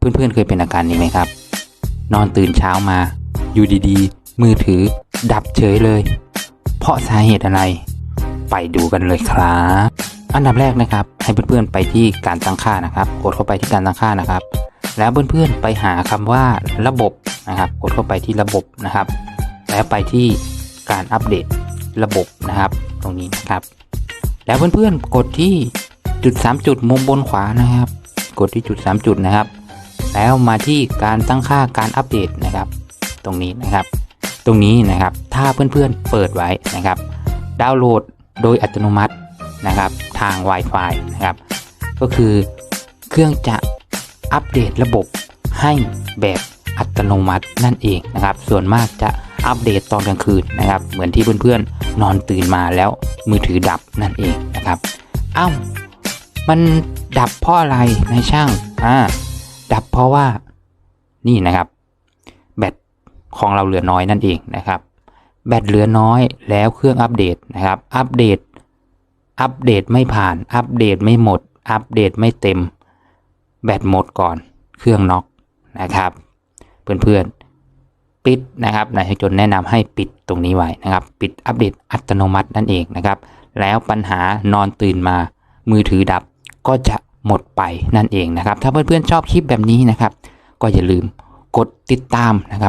เพื่อนๆเคยเป็นอาการนี้ไหมครับ นอนตื่นเช้ามา อยู่ดีๆ มือถือ ดับเฉยเลย เพราะสาเหตุอะไร ไปดูกันเลยครับ อันดับแรกนะครับ ให้เพื่อนๆไปที่การตั้งค่านะครับ กดเข้าไปที่การตั้งค่านะครับ แล้วเพื่อนๆไปหาคำว่าระบบนะครับ กดเข้าไปที่ระบบนะครับ แล้วไปที่การอัปเดตระบบนะครับ ตรงนี้นะครับ แล้วเพื่อนๆกดที่จุด 3 จุดมุมบนขวานะครับ กดที่จุด 3 จุดนะครับ แล้วมาที่การตั้งค่าการอัปเดตนะครับ ตรงนี้นะครับ ตรงนี้นะครับถ้าเพื่อนๆเปิดไว้นะครับ ดาวน์โหลดโดยอัตโนมัตินะครับทาง Wi-Fi นะครับ ก็คือเครื่องจะอัปเดตระบบให้แบบอัตโนมัตินั่นเองนะครับ ส่วนมากจะอัปเดตตอนกลางคืนนะครับ เหมือนที่เพื่อนๆนอนตื่นมาแล้วมือถือดับนั่นเองนะครับ เอ้า มันดับเพราะอะไรนายช่างอ่า ดับเพราะว่านี่นะครับ แบตของเราเหลือน้อยนั่นเองนะครับ แบตเหลือน้อยแล้วเครื่องอัปเดตนะครับ อัปเดต อัปเดตไม่ผ่าน อัปเดตไม่หมด อัปเดตไม่เต็ม แบตหมดก่อน เครื่องน็อกนะครับ เพื่อนๆ ปิดนะครับนายชจนแนะนำให้ปิดตรงนี้ไว้นะครับ ปิดอัปเดตอัตโนมัตินั่นเองนะครับ แล้วปัญหานอนตื่นมา มือถือดับก็จะ หมดไปนั่นเองนะครับ ถ้าเพื่อนๆชอบคลิปแบบนี้นะครับ ก็อย่าลืมกดติดตามนะครับ